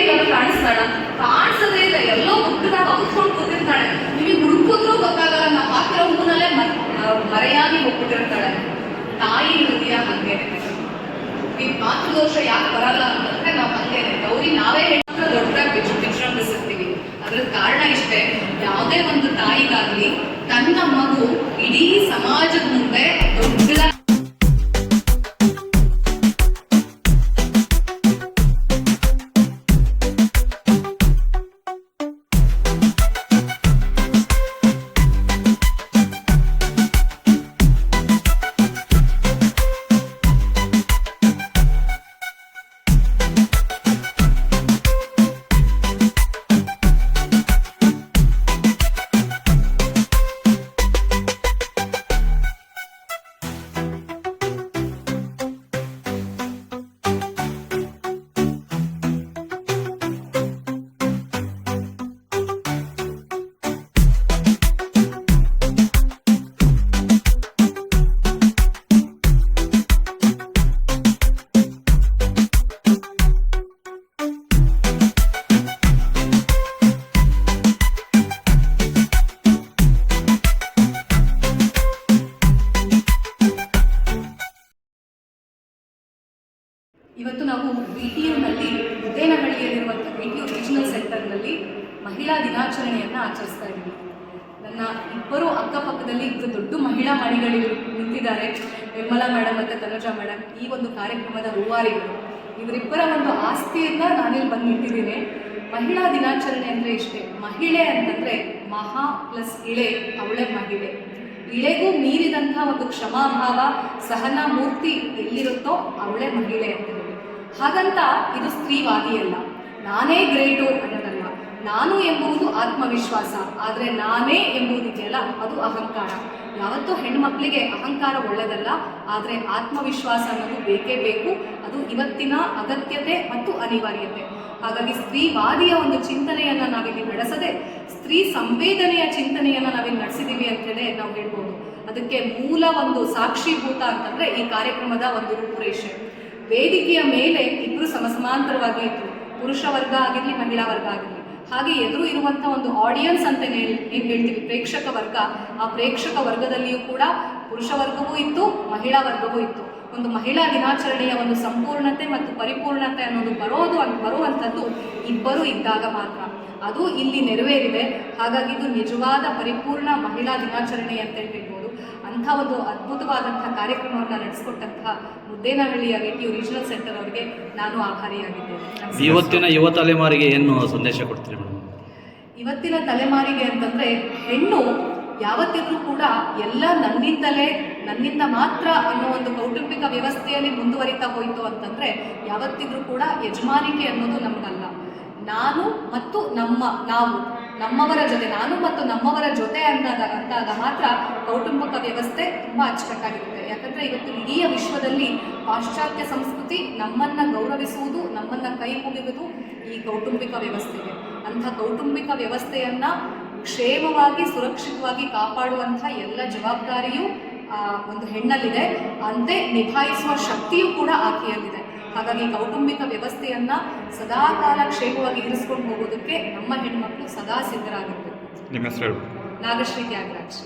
ಎಲ್ಲರೂ ಕಾಣಿಸ್ತಾಳ ಕಾಣಿಸದೇ ಇಲ್ಲ ಎಲ್ಲೋ ಮುಟ್ಟದಾಗ ಹೊತ್ಕೊಂಡು ಕೂತಿರ್ತಾಳೆ. ನಿಮಗೆ ಹುಡುಕಿದ್ರು ಗೊತ್ತಾಗಲ್ಲ ನಾವು ಹಾಕಿರೋ ಹೂನಲ್ಲೇ ಮರೆಯಾಗಿ ಹೋಗ್ಬಿಟ್ಟಿರ್ತಾಳೆ. ತಾಯಿ ಹೃದಯ ಹಂಗೆ. ನಿಮ್ ಮಾತೃದೋಷ ಯಾಕೆ ಬರಲ್ಲ ಅಂತಂದ್ರೆ ನಾವು ಹಂಗೇನೆ ಗೌರಿ, ನಾವೇ ಹೆಣ್ಮಕ್ಳು ದೊಡ್ಡದಾಗಿ ಬಿಚ್ಚು ವಿಜೃಂಭಿಸಿರ್ತೀವಿ ಅದ್ರ ಕಾರಣ ಇಷ್ಟೇ. ಯಾವುದೇ ಒಂದು ತಾಯಿಗಾಗ್ಲಿ, ತನ್ನ ಮಗು ಇಡೀ ಸಮಾಜದ ಮುಂದೆ ದೊಡ್ಡ ದೊಡ್ಡ ಮಹಿಳಾ ಮಣಿಗಳು ನಿಂತಿದ್ದಾರೆ. ನಿರ್ಮಲಾ ಮೇಡಮ್ ಮತ್ತು ತನುಜಾ ಮೇಡಮ್ ಈ ಒಂದು ಕಾರ್ಯಕ್ರಮದ ರೂವಾರಿಗಳು. ಇವರಿಬ್ಬರ ಒಂದು ಆಸ್ತಿಯಿಂದ ನಾನಿಲ್ಲಿ ಬಂದು ನಿಂತಿದ್ದೀನಿ ಮಹಿಳಾ ದಿನಾಚರಣೆ ಅಂದರೆ ಇಷ್ಟೇ. ಮಹಿಳೆ ಅಂತಂದರೆ ಮಹಾ ಪ್ಲಸ್ ಇಳೆ ಅವಳೆ ಮಹಿಳೆ. ಇಳೆಗೂ ಮೀರಿದಂಥ ಒಂದು ಕ್ಷಮಾಭಾವ, ಸಹನ ಮೂರ್ತಿ ಎಲ್ಲಿರುತ್ತೋ ಅವಳೆ ಮಹಿಳೆ ಅಂತ ಹಾಗಂತ ಇದು ಸ್ತ್ರೀವಾದಿಯಲ್ಲ. ನಾನೇ ಗ್ರೇಟು ಅನ್ನೋದಲ್ಲ ನಾನು ಎಂಬುವುದು ಆತ್ಮವಿಶ್ವಾಸ, ಆದರೆ ನಾನೇ ಎಂಬುದಿದೆಯಲ್ಲ ಅದು ಅಹಂಕಾರ. ಯಾವತ್ತೂ ಹೆಣ್ಮಕ್ಳಿಗೆ ಅಹಂಕಾರ ಒಳ್ಳೆಯದಲ್ಲ ಆದರೆ ಆತ್ಮವಿಶ್ವಾಸ ಅನ್ನೋದು ಬೇಕೇ ಬೇಕು. ಅದು ಇವತ್ತಿನ ಅಗತ್ಯತೆ ಮತ್ತು ಅನಿವಾರ್ಯತೆ. ಹಾಗಾಗಿ ಸ್ತ್ರೀವಾದಿಯ ಒಂದು ಚಿಂತನೆಯನ್ನು ನಾವಿಲ್ಲಿ ನಡೆಸದೆ, ಸ್ತ್ರೀ ಸಂವೇದನೆಯ ಚಿಂತನೆಯನ್ನು ನಾವಿಲ್ಲಿ ನಡೆಸಿದ್ದೀವಿ ಅಂತೇಳಿ ನಾವು ಹೇಳ್ಬೋದು. ಅದಕ್ಕೆ ಮೂಲ ಒಂದು ಸಾಕ್ಷೀಭೂತ ಅಂತಂದ್ರೆ ಈ ಕಾರ್ಯಕ್ರಮದ ಒಂದು ರೂಪುರೇಷೆ. ವೇದಿಕೆಯ ಮೇಲೆ ಇಬ್ಬರು ಸಮಸಮಾಂತರವಾಗಿ ಇತ್ತು ಪುರುಷ ವರ್ಗ ಆಗಿರಲಿ, ಮಹಿಳಾ ವರ್ಗ ಆಗಿರಲಿ. ಹಾಗೆ ಎದುರು ಇರುವಂಥ ಒಂದು ಆಡಿಯನ್ಸ್ ಅಂತ ಏನ್ ಹೇಳ್ತೀವಿ, ಪ್ರೇಕ್ಷಕ ವರ್ಗ. ಆ ಪ್ರೇಕ್ಷಕ ವರ್ಗದಲ್ಲಿಯೂ ಕೂಡ ಪುರುಷ ವರ್ಗವೂ ಇತ್ತು, ಮಹಿಳಾ ವರ್ಗವೂ ಇತ್ತು. ಒಂದು ಮಹಿಳಾ ದಿನಾಚರಣೆಯ ಒಂದು ಸಂಪೂರ್ಣತೆ ಮತ್ತು ಪರಿಪೂರ್ಣತೆ ಅನ್ನೋದು ಬರೋದು ಅಂತ ಬರುವಂಥದ್ದು ಇಬ್ಬರು ಇದ್ದಾಗ ಮಾತ್ರ. ಅದು ಇಲ್ಲಿ ನೆರವೇರಿದೆ. ಹಾಗಾಗಿ ಇದು ನಿಜವಾದ ಪರಿಪೂರ್ಣ ಮಹಿಳಾ ದಿನಾಚರಣೆ ಅಂತ ಹೇಳ್ಬೋದು ಅಂಥ ಒಂದು ಅದ್ಭುತವಾದಂಥ ಕಾರ್ಯಕ್ರಮವನ್ನು ನಡೆಸಿಕೊಟ್ಟಂತಹ ಮುದ್ದೇನಹಳ್ಳಿಯ ಟಿ ರೀಜನಲ್ ಸೆಂಟರ್ ಅವರಿಗೆ ನಾನು ಆಭಾರಿಯಾಗಿದ್ದೇನೆ. ಇವತ್ತಿನ ಯುವ ತಲೆಮಾರಿಗೆ ಏನು ಸಂದೇಶ ಕೊಡ್ತೀರಿ ಮೇಡಮ್? ಇವತ್ತಿನ ತಲೆಮಾರಿಗೆ ಅಂತಂದ್ರೆ ಹೆಣ್ಣು ಯಾವತ್ತಿದ್ರೂ ಕೂಡ ಎಲ್ಲ ನನ್ನಿಂದಲೇ ನನ್ನಿಂದ ಮಾತ್ರ ಅನ್ನೋ ಒಂದು ಕೌಟುಂಬಿಕ ವ್ಯವಸ್ಥೆಯಲ್ಲಿ ಮುಂದುವರಿತಾ ಹೋಯಿತು ಅಂತಂದ್ರೆ ಯಾವತ್ತಿದ್ರೂ ಕೂಡ ಯಜಮಾನಿಕೆ ಅನ್ನೋದು ನಮಗಲ್ಲ. ನಾನು ಮತ್ತು ನಮ್ಮ ನಾವು, ನಮ್ಮವರ ಜೊತೆ, ನಾನು ಮತ್ತು ನಮ್ಮವರ ಜೊತೆ ಅಂತಾದ ಅಂತಾದ ಮಾತ್ರ ಕೌಟುಂಬಿಕ ವ್ಯವಸ್ಥೆ ತುಂಬ ಅಚ್ಚುಕಟ್ಟಾಗಿರುತ್ತೆ. ಯಾಕಂದ್ರೆ ಇವತ್ತು ಇಡೀ ವಿಶ್ವದಲ್ಲಿ ಪಾಶ್ಚಾತ್ಯ ಸಂಸ್ಕೃತಿ ನಮ್ಮನ್ನ ಗೌರವಿಸುವುದು, ನಮ್ಮನ್ನ ಕೈ ಮುಗಿಯುವುದು ಈ ಕೌಟುಂಬಿಕ ವ್ಯವಸ್ಥೆಗೆ. ಅಂಥ ಕೌಟುಂಬಿಕ ವ್ಯವಸ್ಥೆಯನ್ನ ಕ್ಷೇಮವಾಗಿ, ಸುರಕ್ಷಿತವಾಗಿ ಕಾಪಾಡುವಂಥ ಎಲ್ಲ ಜವಾಬ್ದಾರಿಯೂ ಒಂದು ಹೆಣ್ಣಲ್ಲಿದೆ. ಅಂತೆ ನಿಭಾಯಿಸುವ ಶಕ್ತಿಯೂ ಕೂಡ ಆಕೆಯಲ್ಲಿದೆ. ಹಾಗಾಗಿ ಕೌಟುಂಬಿಕ ವ್ಯವಸ್ಥೆಯನ್ನ ಸದಾ ಕಾಲ ಕ್ಷೇಮವಾಗಿ ಇರಿಸ್ಕೊಂಡು ಹೋಗೋದಕ್ಕೆ ನಮ್ಮ ಹೆಣ್ಮಕ್ಳು ಸದಾ ಸಿದ್ಧರಾಗಿರ್ಬೇಕು. ನಿಮ್ಮ ಹೆಸರು ನಾಗಶ್ರೀ ತ್ಯಾಗರಾಜ್.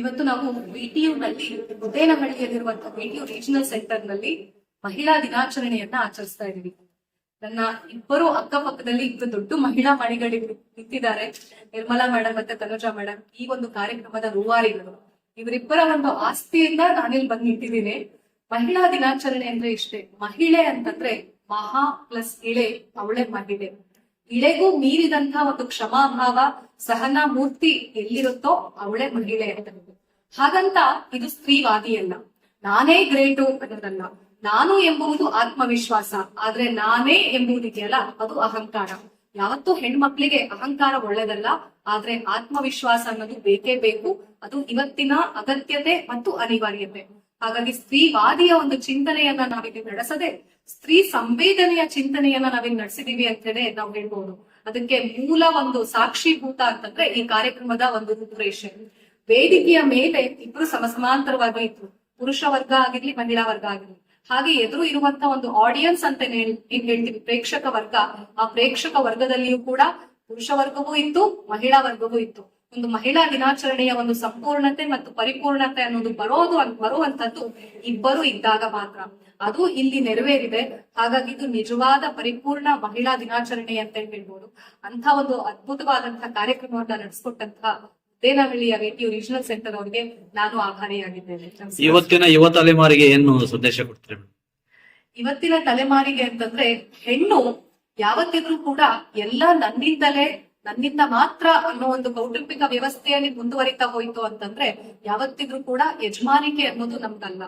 ಇವತ್ತು ನಾವು ಬಿ ಟಿ ನಲ್ಲಿ ಮುದ್ದೇನಹಳ್ಳಿಯಲ್ಲಿರುವಂತಹ ಬಿ ಟಿ ಯು ರೀಜನಲ್ ಸೆಂಟರ್ನಲ್ಲಿ ಮಹಿಳಾ ದಿನಾಚರಣೆಯನ್ನ ಆಚರಿಸ್ತಾ ಇದ್ದೀವಿ. ನನ್ನ ಇಬ್ಬರು ಅಕ್ಕಪಕ್ಕದಲ್ಲಿ ಇಬ್ಬರು ದೊಡ್ಡ ಮಹಿಳಾ ಮಣಿಗಳು ನಿಂತಿದ್ದಾರೆ. ನಿರ್ಮಲಾ ಮೇಡಮ್ ಮತ್ತೆ ತನುಜಾ ಮೇಡಮ್ ಈ ಒಂದು ಕಾರ್ಯಕ್ರಮದ ರೂವಾರಿಗಳು ಇವರಿಬ್ಬರ ಒಂದು ಆಸ್ತಿಯಿಂದ ನಾನಿಲ್ಲಿ ಬಂದು ನಿಂತಿದ್ದೀನಿ ಮಹಿಳಾ ದಿನಾಚರಣೆ ಅಂದ್ರೆ ಇಷ್ಟೇ ಮಹಿಳೆ ಅಂತಂದ್ರೆ ಮಹಾ ಪ್ಲಸ್ ಇಳೆ, ಅವಳೆ ಮಹಿಳೆ. ಇಳೆಗೂ ಮೀರಿದಂತ ಒಂದು ಕ್ಷಮಾಭಾವ ಸಹನ ಮೂರ್ತಿ ಎಲ್ಲಿರುತ್ತೋ ಅವಳೆ ಮಹಿಳೆ ಅಂತ. ಹಾಗಂತ ಇದು ಸ್ತ್ರೀವಾದಿಯಲ್ಲ ನಾನೇ ಗ್ರೇಟು ಅನ್ನೋದಲ್ಲ. ನಾನು ಎಂಬುದು ಆತ್ಮವಿಶ್ವಾಸ. ಆದ್ರೆ ನಾನೇ ಎಂಬುದಿದೆಯಲ್ಲ ಅದು ಅಹಂಕಾರ. ಯಾವತ್ತೂ ಹೆಣ್ಮಕ್ಳಿಗೆ ಅಹಂಕಾರ ಒಳ್ಳೇದಲ್ಲ. ಆದ್ರೆ ಆತ್ಮವಿಶ್ವಾಸ ಅನ್ನೋದು ಬೇಕೇ ಬೇಕು. ಅದು ಇವತ್ತಿನ ಅಗತ್ಯತೆ ಮತ್ತು ಅನಿವಾರ್ಯತೆ. ಹಾಗಾಗಿ ಸ್ತ್ರೀವಾದಿಯ ಒಂದು ಚಿಂತನೆಯನ್ನ ನಾವಿಲ್ಲಿ ನಡೆಸದೆ, ಸ್ತ್ರೀ ಸಂವೇದನೆಯ ಚಿಂತನೆಯನ್ನ ನಾವಿಲ್ಲಿ ನಡೆಸಿದೀವಿ ಅಂತ ಹೇಳಿ ನಾವು ಹೇಳ್ಬೋದು. ಅದಕ್ಕೆ ಮೂಲ ಒಂದು ಸಾಕ್ಷಿಭೂತ ಅಂತಂದ್ರೆ ಈ ಕಾರ್ಯಕ್ರಮದ ಒಂದು ರೂಪುರೇಷೆ. ವೇದಿಕೆಯ ಮೇಲೆ ಇಬ್ರು ಸಮಸಮಾಂತರವಾಗಿ ಇದ್ರು. ಪುರುಷ ವರ್ಗ ಆಗಿರ್ಲಿ, ಮಹಿಳಾ ವರ್ಗ ಆಗಿರ್ಲಿ. ಹಾಗೆ ಎದುರು ಇರುವಂತ ಒಂದು ಆಡಿಯನ್ಸ್ ಅಂತ ಏನ್ ಹೇಳ್ತೀವಿ ಪ್ರೇಕ್ಷಕ ವರ್ಗ. ಆ ಪ್ರೇಕ್ಷಕ ವರ್ಗದಲ್ಲಿಯೂ ಕೂಡ ಪುರುಷ ವರ್ಗವೂ ಇತ್ತು, ಮಹಿಳಾ ವರ್ಗವೂ ಇತ್ತು. ಒಂದು ಮಹಿಳಾ ದಿನಾಚರಣೆಯ ಒಂದು ಸಂಪೂರ್ಣತೆ ಮತ್ತು ಪರಿಪೂರ್ಣತೆ ಅನ್ನೋದು ಬರೋದು ಬರುವಂತದ್ದು ಇಬ್ಬರು ಇದ್ದಾಗ ಮಾತ್ರ. ಅದು ಇಲ್ಲಿ ನೆರವೇರಿದೆ. ಹಾಗಾಗಿ ಇದು ನಿಜವಾದ ಪರಿಪೂರ್ಣ ಮಹಿಳಾ ದಿನಾಚರಣೆ ಅಂತ ಹೇಳ್ಬೋದು. ಅಂತ ಒಂದು ಅದ್ಭುತವಾದಂತಹ ಕಾರ್ಯಕ್ರಮವನ್ನ ನಡೆಸ್ಕೊಟ್ಟಂತಹ ದೇನಹಳ್ಳಿಯ ವೇಟಿ ರೀಜನಲ್ ಸೆಂಟರ್ ಅವರಿಗೆ ನಾನು ಆಭಾರಿಯಾಗಿದ್ದೇನೆ. ಇವತ್ತಿನ ಯುವ ತಲೆಮಾರಿಗೆ ಏನು ಸಂದೇಶ ಕೊಡ್ತೀರಿ ಇವತ್ತಿನ ತಲೆಮಾರಿಗೆ ಅಂತಂದ್ರೆ ಹೆಣ್ಣು ಯಾವತ್ತಿದ್ರೂ ಕೂಡ ಎಲ್ಲ ನನ್ನಿಂದಲೇ ನನ್ನಿಂದ ಮಾತ್ರ ಅನ್ನೋ ಒಂದು ಕೌಟುಂಬಿಕ ವ್ಯವಸ್ಥೆಯಲ್ಲಿ ಮುಂದುವರಿತಾ ಹೋಯ್ತು ಅಂತಂದ್ರೆ ಯಾವತ್ತಿದ್ರೂ ಕೂಡ ಯಜಮಾನಿಕೆ ಅನ್ನೋದು ನಮ್ದಲ್ಲ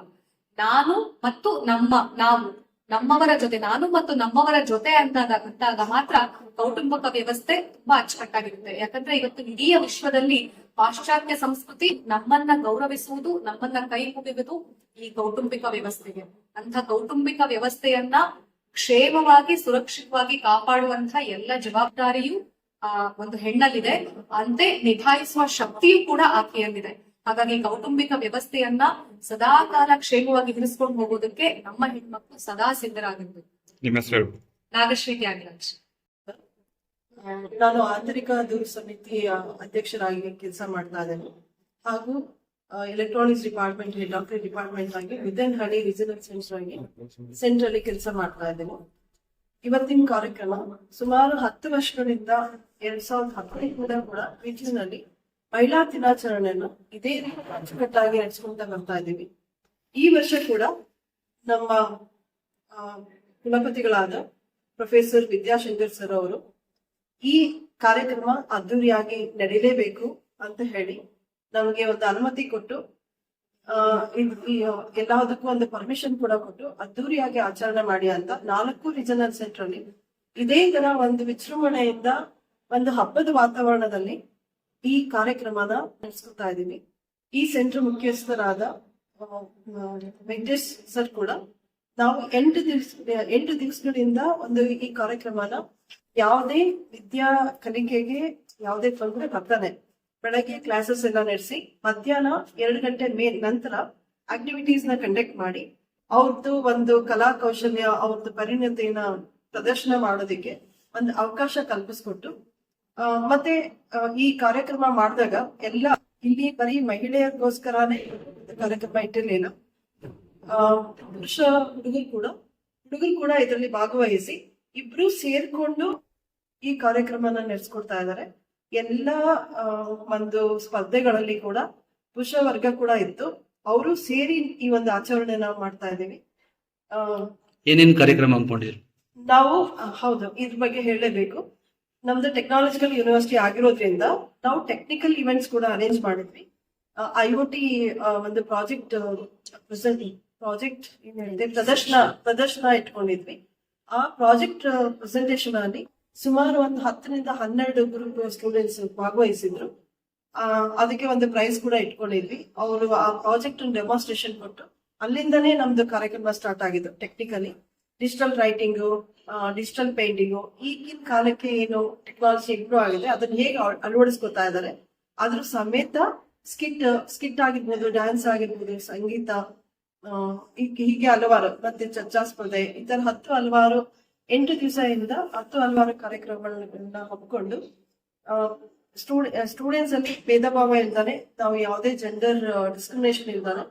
ನಾನು ಮತ್ತು ನಮ್ಮ, ನಾವು, ನಮ್ಮವರ ಜೊತೆ, ನಾನು ಮತ್ತು ನಮ್ಮವರ ಜೊತೆ ಅಂತಾದ ಅಂತಾಗ ಮಾತ್ರ ಕೌಟುಂಬಿಕ ವ್ಯವಸ್ಥೆ ತುಂಬಾ ಅಚ್ಚುಕಟ್ಟಾಗಿರುತ್ತೆ. ಯಾಕಂದ್ರೆ ಇವತ್ತು ಇಡೀ ವಿಶ್ವದಲ್ಲಿ ಪಾಶ್ಚಾತ್ಯ ಸಂಸ್ಕೃತಿ ನಮ್ಮನ್ನ ಗೌರವಿಸುವುದು, ನಮ್ಮನ್ನ ಕೈ ಮುಗಿಯುವುದು ಈ ಕೌಟುಂಬಿಕ ವ್ಯವಸ್ಥೆಗೆ. ಅಂತ ಕೌಟುಂಬಿಕ ವ್ಯವಸ್ಥೆಯನ್ನ ಕ್ಷೇಮವಾಗಿ, ಸುರಕ್ಷಿತವಾಗಿ ಕಾಪಾಡುವಂತ ಎಲ್ಲ ಜವಾಬ್ದಾರಿಯು ಆ ಒಂದು ಹೆಣ್ಣಲ್ಲಿದೆ. ಅಂತೆ ನಿಭಾಯಿಸುವ ಶಕ್ತಿಯೂ ಕೂಡ ಆಕೆಯಲ್ಲಿದೆ. ಹಾಗಾಗಿ ಕೌಟುಂಬಿಕ ವ್ಯವಸ್ಥೆಯನ್ನ ಸದಾ ಕಾಲ ಕ್ಷೇಮವಾಗಿ ಇರಿಸ್ಕೊಂಡು ಹೋಗೋದಕ್ಕೆ ನಮ್ಮ ಹೆಣ್ಮಕ್ಳು ಸದಾ ಸಿದ್ಧರಾಗಿರ್ಬೇಕು. ನಿಮ್ಮ ಹೆಸರು ನಾಗಶ್ರೀ ತ್ಯಾಗರಾಜ್ ನಾನು ಆಂತರಿಕ ದೂರು ಸಮಿತಿ ಅಧ್ಯಕ್ಷರಾಗಿ ಕೆಲಸ ಮಾಡ್ತಾ ಇದ್ದೇನೆ. ಹಾಗೂ ಎಲೆಕ್ಟ್ರಾನಿಕ್ಸ್ ಡಿಪಾರ್ಟ್ಮೆಂಟ್ ಡಾಕ್ಟರ್ ಡಿಪಾರ್ಟ್ಮೆಂಟ್ ಆಗಿ ವಿದನ್ ಹಳ್ಳಿ ರೀಜನಲ್ ಸೆಂಟರ್ ಆಗಿ ಸೆಂಟ್ರಲ್ಲಿ ಕೆಲಸ ಮಾಡ್ತಾ ಇದ್ದೇನೆ. ಇವತ್ತಿನ ಕಾರ್ಯಕ್ರಮ ಸುಮಾರು ಹತ್ತು ವರ್ಷಗಳಿಂದ ಎರಡ್ ಸಾವಿರದ ಹದಿನೈದರಿಂದ ಕೂಡ ವಿಜಯನಲ್ಲಿ ಮಹಿಳಾ ದಿನಾಚರಣೆಯನ್ನು ಇದೇ ರೀತಿ ಅಚ್ಚುಕಟ್ಟಾಗಿ ನಡೆಸ್ಕೊಂತ ಬರ್ತಾ ಇದ್ದೀವಿ. ಈ ವರ್ಷ ಕೂಡ ನಮ್ಮ ಕುಲಪತಿಗಳಾದ ಪ್ರೊಫೆಸರ್ ವಿದ್ಯಾಶಂಕರ್ ಸರ್ ಅವರು ಈ ಕಾರ್ಯಕ್ರಮ ಅದ್ದೂರಿಯಾಗಿ ನಡೀಲೇಬೇಕು ಅಂತ ಹೇಳಿ ನಮಗೆ ಒಂದು ಅನುಮತಿ ಕೊಟ್ಟು ಎಲ್ಲದಕ್ಕೂ ಒಂದು ಪರ್ಮಿಷನ್ ಕೂಡ ಕೊಟ್ಟು ಅದ್ದೂರಿಯಾಗಿ ಆಚರಣೆ ಮಾಡಿ ಅಂತ ನಾಲ್ಕು ರೀಜನಲ್ ಸೆಂಟರ್ ಅಲ್ಲಿ ಇದೇ ತರ ಒಂದು ವಿಜೃಂಭಣೆಯಿಂದ ಒಂದು ಹಬ್ಬದ ವಾತಾವರಣದಲ್ಲಿ ಈ ಕಾರ್ಯಕ್ರಮನ ನಡೆಸ್ಕೊತಾ ಇದ್ದೀವಿ. ಈ ಸೆಂಟರ್ ಮುಖ್ಯಸ್ಥರಾದ ವೆಂಕಟೇಶ್ ಸರ್ ಕೂಡ ನಾವು ಎಂಟು ದಿವಸ, ಎಂಟು ದಿವಸಗಳಿಂದ ಒಂದು ಈ ಕಾರ್ಯಕ್ರಮನ ಯಾವುದೇ ವಿದ್ಯಾ ಕಲಿಕೆಗೆ ಯಾವುದೇ ತೊಂದರೆ ಬರ್ತಾನೆ. ಬೆಳಗ್ಗೆ ಕ್ಲಾಸಸ್ ಎಲ್ಲ ನಡೆಸಿ, ಮಧ್ಯಾಹ್ನ ಎರಡು ಗಂಟೆ ಮೇ, ನಂತರ ಆಕ್ಟಿವಿಟೀಸ್ನ ಕಂಡಕ್ಟ್ ಮಾಡಿ ಅವ್ರದ್ದು ಒಂದು ಕಲಾ ಕೌಶಲ್ಯ ಅವ್ರದ್ದು ಪರಿಣತಿಯನ್ನ ಪ್ರದರ್ಶನ ಮಾಡೋದಕ್ಕೆ ಒಂದು ಅವಕಾಶ ಕಲ್ಪಿಸ್ಕೊಟ್ಟು ಮತ್ತೆ ಈ ಕಾರ್ಯಕ್ರಮ ಮಾಡಿದಾಗ ಎಲ್ಲ ಇಲ್ಲಿ ಬರೀ ಮಹಿಳೆಯರಿಗೋಸ್ಕರನೇ ಕಾರ್ಯಕ್ರಮ ಇಟ್ಟಿರ್ಲಿಲ್ಲ. ಪುರುಷ ಹುಡುಗರು ಕೂಡ ಹುಡುಗರು ಕೂಡ ಇದರಲ್ಲಿ ಭಾಗವಹಿಸಿ ಇಬ್ರು ಸೇರ್ಕೊಂಡು ಈ ಕಾರ್ಯಕ್ರಮನ ನಡೆಸ್ಕೊಡ್ತಾ ಇದ್ದಾರೆ. ಎಲ್ಲ ಒಂದು ಸ್ಪರ್ಧೆಗಳಲ್ಲಿ ಕೂಡ ಪುರುಷ ವರ್ಗ ಕೂಡ ಇತ್ತು. ಅವರು ಸೇರಿ ಈ ಒಂದು ಆಚರಣೆ ನಾವು ಮಾಡ್ತಾ ಇದ್ದೀವಿ. ಆ, ಏನೇನ್ ಕಾರ್ಯಕ್ರಮ ಅನ್ಕೊಂಡಿದ್ರು ನಾವು ಹೌದು ಇದ್ರ ಬಗ್ಗೆ ಹೇಳಲೇಬೇಕು ನಮ್ದು ಟೆಕ್ನಾಲಜಿಕಲ್ ಯೂನಿವರ್ಸಿಟಿ ಆಗಿರೋದ್ರಿಂದ ನಾವು ಟೆಕ್ನಿಕಲ್ ಇವೆಂಟ್ಸ್ ಕೂಡ ಅರೇಂಜ್ ಮಾಡಿದ್ವಿ. ಐ ಒ ಟಿ ಒಂದು ಪ್ರಾಜೆಕ್ಟ್ ಪ್ರೆಸೆಂಟ್ ಪ್ರಾಜೆಕ್ಟ್ ಏನ್ ಹೇಳಿದೆ ಪ್ರದರ್ಶನ ಪ್ರದರ್ಶನ ಇಟ್ಕೊಂಡಿದ್ವಿ. ಆ ಪ್ರಾಜೆಕ್ಟ್ ಪ್ರೆಸೆಂಟೇಶನ್ ಅಲ್ಲಿ ಸುಮಾರು ಒಂದು ಹತ್ತರಿಂದ ಹನ್ನೆರಡು ಗ್ರೂಪ್ ಸ್ಟೂಡೆಂಟ್ಸ್ ಭಾಗವಹಿಸಿದ್ರು. ಅದಕ್ಕೆ ಒಂದು ಪ್ರೈಸ್ ಕೂಡ ಇಟ್ಕೊಂಡಿದ್ವಿ. ಅವರು ಆ ಪ್ರಾಜೆಕ್ಟ್ ಡೆಮಾನ್ಸ್ಟ್ರೇಷನ್ ಕೊಟ್ಟು ಅಲ್ಲಿಂದನೇ ನಮ್ದು ಕಾರ್ಯಕ್ರಮ ಸ್ಟಾರ್ಟ್ ಆಗಿದ್ದು technically digital writing digital painting ಈಗಿನ ಕಾಲಕ್ಕೆ ಏನು ಟೆಕ್ನಾಲಜಿ ಇಂಪ್ರೂವ್ ಆಗಿದೆ, ಅದನ್ನ ಹೇಗೆ ಅಳ- ಅಳವಡಿಸ್ಕೊತಾ ಇದ್ದಾರೆ, ಅದ್ರ ಸಮೇತ ಸ್ಕಿಟ್ ಸ್ಕಿಟ್ ಆಗಿರ್ಬೋದು ಡ್ಯಾನ್ಸ್ ಆಗಿರ್ಬೋದು, ಸಂಗೀತ ಹೀಗೆ ಹಲವಾರು, ಮತ್ತೆ ಚರ್ಚಾ ಸ್ಪರ್ಧೆ, ಈ ತರ ಹತ್ತು ಹಲವಾರು ಎಂಟು ದಿವಸದಿಂದ ಹತ್ತು ಹಲವಾರು ಕಾರ್ಯಕ್ರಮಗಳನ್ನ ಹಮ್ಮಿಕೊಂಡು ಸ್ಟೂಡೆಂಟ್ಸ್ ಅಲ್ಲಿ ಭೇದ ಭಾವ ಇಲ್ದಾನೆ ನಾವು ಯಾವುದೇ ಜೆಂಡರ್ ಡಿಸ್ಕ್ರಿಮಿನೇಷನ್ ಇಲ್ದಾನೆ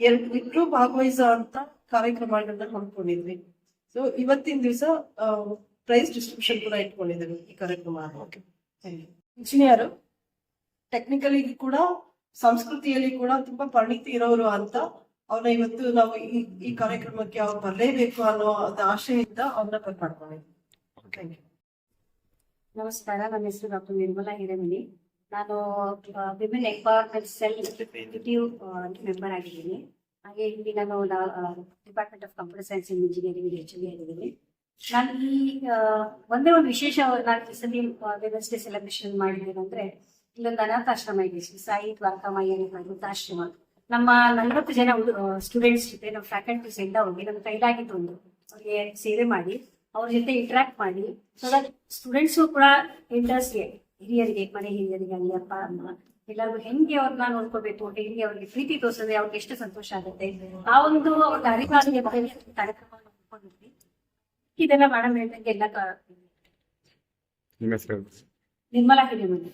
ಎರಡು ಇಬ್ರು ಭಾಗವಹಿಸೋ ಅಂತ ಕಾರ್ಯಕ್ರಮಗಳನ್ನ ಹಮ್ಮಿಕೊಂಡಿದ್ವಿ. ಸೊ ಇವತ್ತಿನ ದಿವಸ ಪ್ರೈಸ್ ಡಿಸ್ಟ್ರಿಬ್ಯೂಷನ್ ಕೂಡ ಇಟ್ಕೊಂಡಿದ್ದೇವೆ ಈ ಕಾರ್ಯಕ್ರಮ ಇಂಜಿನಿಯರ್ ಟೆಕ್ನಿಕಲಿ ಕೂಡ ಸಂಸ್ಕೃತಿಯಲ್ಲಿ ಕೂಡ ತುಂಬಾ ಪರಿಣಿತಿ ಇರೋರು ಅಂತ ಅವ್ರನ್ನ ಇವತ್ತು ನಾವು ಈ ಈ ಕಾರ್ಯಕ್ರಮಕ್ಕೆ ಅವ್ರು ಬರಲೇಬೇಕು ಅನ್ನೋ ಒಂದು ಆಶೆಯಿಂದ ಅವ್ರನ್ನ ಬರ್ಮಾಡ್ಕೊಂಡಿದ್ವಿ ಥ್ಯಾಂಕ್ ಯು ನಮಸ್ಕಾರ ನನ್ನ ಹೆಸರು ಡಾಕ್ಟರ್ ನಿರ್ಮಲಾ ಹಿರೇಮಣಿ ನಾನು women empowerment cell executive member ಆಗಿದ್ದೀನಿ. ಹಾಗೆ ಇಲ್ಲಿ ನಾನು department of computer science and engineering H ಆಗಿದ್ದೀನಿ. ನಾನು ಈ ಒಂದೇ ಒಂದು ವಿಶೇಷ ನಾನು ಸಲ ವಿಮೆನ್ಸ್ ಡೇ ಸೆಲೆಬ್ರೇಷನ್ ಮಾಡಿದ್ದೇನೆಂದ್ರೆ ಇಲ್ಲೊಂದು ಅನಾಥಾಶ್ರಮ ಇದೆ ಶ್ರೀ ಸಾಯಿ ದ್ವಾರಕಾಮಯ್ಯ ಅನಾಥಾಶ್ರಮ ನಮ್ಮ ನಲವತ್ತು ಜನ ಸ್ಟೂಡೆಂಟ್ಸ್ ಜೊತೆ ನಮ್ಮ ಫ್ಯಾಕಲ್ಟಿ ಎಲ್ಲ ಹೋಗಿ ನಮ್ಮ ಕೈಲಾಗಿದ್ದು ಒಂದು. ಅವ್ರಿಗೆ ಸೇವೆ ಮಾಡಿ ಅವ್ರ ಜೊತೆ ಇಂಟ್ರಾಕ್ಟ್ ಮಾಡಿ ಸೊ ದಟ್ ಸ್ಟೂಡೆಂಟ್ಸು ಕೂಡ ಇಂಟ್ರೆಸ್ಟ್ಗೆ ಹಿರಿಯರಿಗೆ ಮನೆ ಹಿರಿಯರಿಗೆ ಅಲ್ಲಿ ಅಪ್ಪ ಅಮ್ಮ ಎಲ್ಲರಿಗೂ ಹೆಂಗೆ ಅವ್ರನ್ನ ನೋಡ್ಕೋಬೇಕು ಹೆಂಗೆ ಅವ್ರಿಗೆ ಪ್ರೀತಿ ತೋರಿಸಿದ್ರೆ ಅವ್ರಿಗೆ ಎಷ್ಟು ಸಂತೋಷ ಆಗುತ್ತೆ. ಆ ಒಂದು ಅವ್ರ ಅರಿವಾಳಿಗೆ ಕಾರ್ಯಕ್ರಮ ನೋಡ್ಕೊಂಡಿದ್ವಿ ಇದೆಲ್ಲ ಮೇಡಮ್ ಹೇಳ್ದಂಗೆ ಎಲ್ಲ ನಿರ್ಮಲಾ ಹಿರೇಮಠ.